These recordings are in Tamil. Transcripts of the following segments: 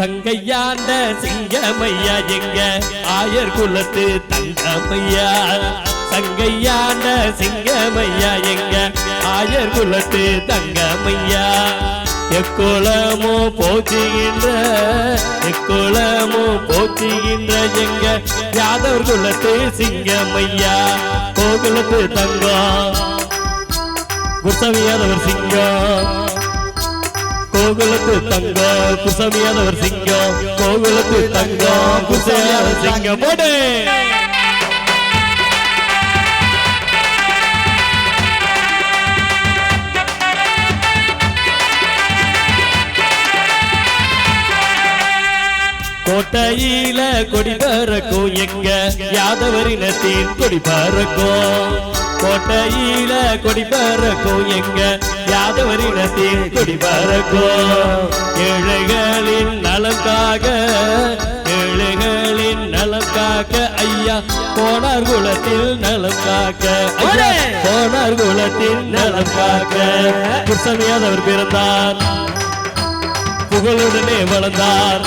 சங்கையாண்ட சிங்கமையா எங்க? ஆயர் குலத்து தங்கமையா? சங்கையாண்ட சிங்கமையா எங்க? ஆயர் குலத்து தங்கமையா? எக்குளமோ போச்சுகின்ற எக்குளமோ போச்சுகின்ற எங்க? யாதவர் குலத்து சிங்கமையா? கோகுலத்து தங்கம். குத்தவியாதவர் சிங்கம். கோகுலத்து தங்க குசமியானவர் சிங்கம். கோகுலத்து தங்க குசமியாதவர் சிங்கம். போடு. கோட்டையில கொடி பறக்கும் எங்க? யாதவரினத்தின் கொடி பறக்கும். கோட்டையில கொடி பறக்கும் எங்க? யாதவரினத்தின் கொடி பறக்கும் ஏழைகளின் நலன்காக ஏழைகளின் நலம் காக்க ஐயா போனார் குலத்தில் நலம் காக்க ஐயா, போனார் குலத்தில் நலம் காக்க குசமியாதவர் பிறந்தார். புகழுடனே வளர்ந்தார்.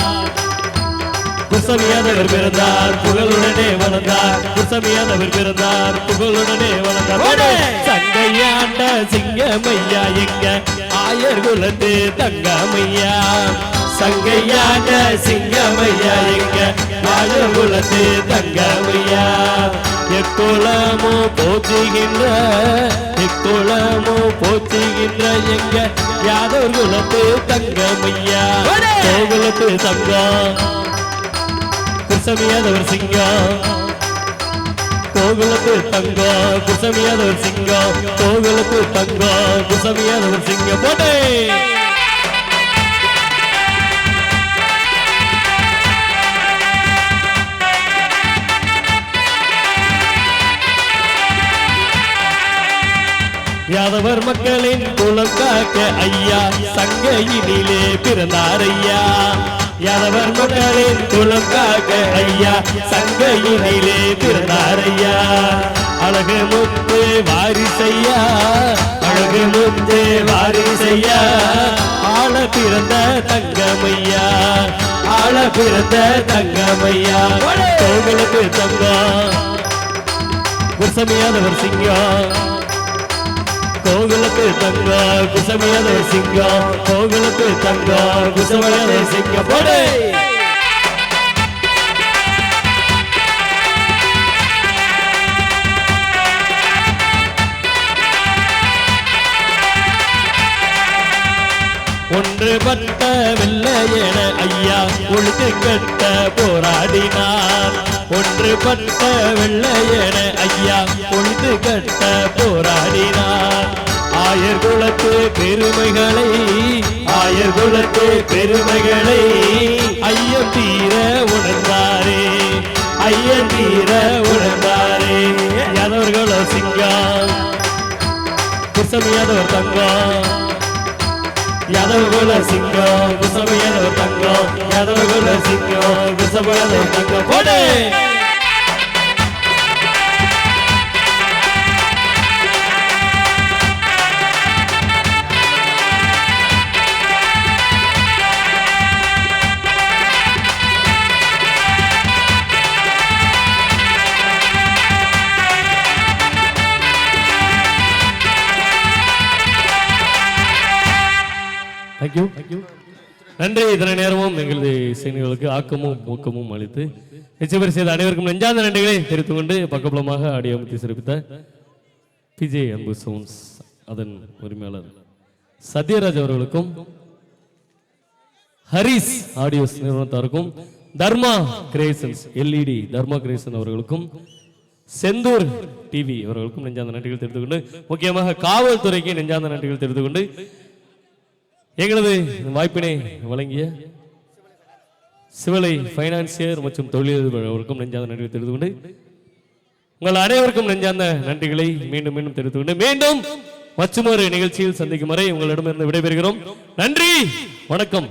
குசமியாதவர் பிறந்தார். புகழுடனே வளர்ந்தார். குசமியாதவர் பிறந்தார். புகழுடனே வளர்ந்தார்! சங்கையாண்ட சிங்கமையா எங்க ஆயர் குலத்து தங்கமையா. சங்கையாண்ட சிங்கமையா எங்க ஆயர் குலத்து தங்கமையா. எக்குளமோ போச்சுகின்ற எக்குளமோ போச்சுகின்ற எங்க யாதவர் குலத்து தங்கமையா. கோகுலத்து தங்கம். குசமியாதவர் சிங்கா. கோகுலத்து தங்கா குசமியாதவர் சிங்கா. கோகுலத்து தங்கா குசமியாதவர் சிங்கம் போட்டே! யாதவர் மக்களின் குலம் காக்க ஐயா சங்கையினிலே பிறந்தார் ஐயா. யாதவர் மக்களின் குலம் காக்க ஐயா சங்கையினிலே பிறந்தார் ஐயா அழகு முத்து வாரிசையா அழகு முத்து வாரிசையா. ஆள பிறந்த தங்கமையா ஆள பிறந்த தங்கமையா. கோவிலுக்கு தங்கம். குசமியாதவர் சிங்கம். கோகுலத்து தங்க குசமியாத சிங்கம் கோகுலத்து தங்க குசமியாத சிங்கம் போடு! ஒன்றுபட்ட வெள்ளையன ஐயா. ஒழுக்கு கட்ட போராடினார். ஒன்றுபட்ட வெள்ளையன ஐயா. ஒழுக்கு கட்ட போராடினார். ஆயர் குலத்து பெருமைகளை ஆயர் குலத்து பெருமைகளை ஐயம் தீர உணர்ந்தாரே ஐயம் தீர உணர்ந்தாரே. யாதவர்கள சிங்கம் குசமியாதவர் தங்கம் யாதவ குல சிங்கம் குசமையாதவர் தங்கம் யாதவ குல சிங்கம் குசமையாதவர் தங்கம் போடு! தேங்க்யூ நன்றி. இத்தனை நேரமும் எங்களது செய்திகளுக்கு ஆக்கமும் ஊக்கமும் அளித்து நிச்சயம் செய்த அனைவருக்கும் நெஞ்சார்ந்த நன்றிகளை தெரிவித்துக் கொண்டு பக்கபலமாக ஆடியோமத்தி சிறப்பித்த பிஜே அன்பு சவுண்ட்ஸ் அதன் உரிமையாளர் சத்யராஜ் அவர்களுக்கும் Haris audios நிறுவனத்தாருக்கும் Dharma creations LED Dharma creation அவர்களுக்கும் செந்தூர் டிவி அவர்களுக்கும் நெஞ்சாந்த நன்றிகள் தெரிவித்துக் கொண்டு முக்கியமாக காவல்துறைக்கு நெஞ்சாந்த நன்றிகள் தெரிவித்துக் கொண்டு எங்களது வாய்ப்பினை வழங்கிய சிவலை பைனான்சியர் மற்றும் தொழிலதிபர் அவருக்கும் நெஞ்சார்ந்த நன்றி தெரிவித்துக் கொண்டு உங்கள் அனைவருக்கும் நெஞ்சார்ந்த நன்றிகளை மீண்டும் மீண்டும் தெரிவித்துக் கொண்டு மீண்டும் மற்றொரு நிகழ்ச்சியில் சந்திக்கும் வரை உங்களிடமிருந்து விடைபெறுகிறோம். நன்றி வணக்கம்.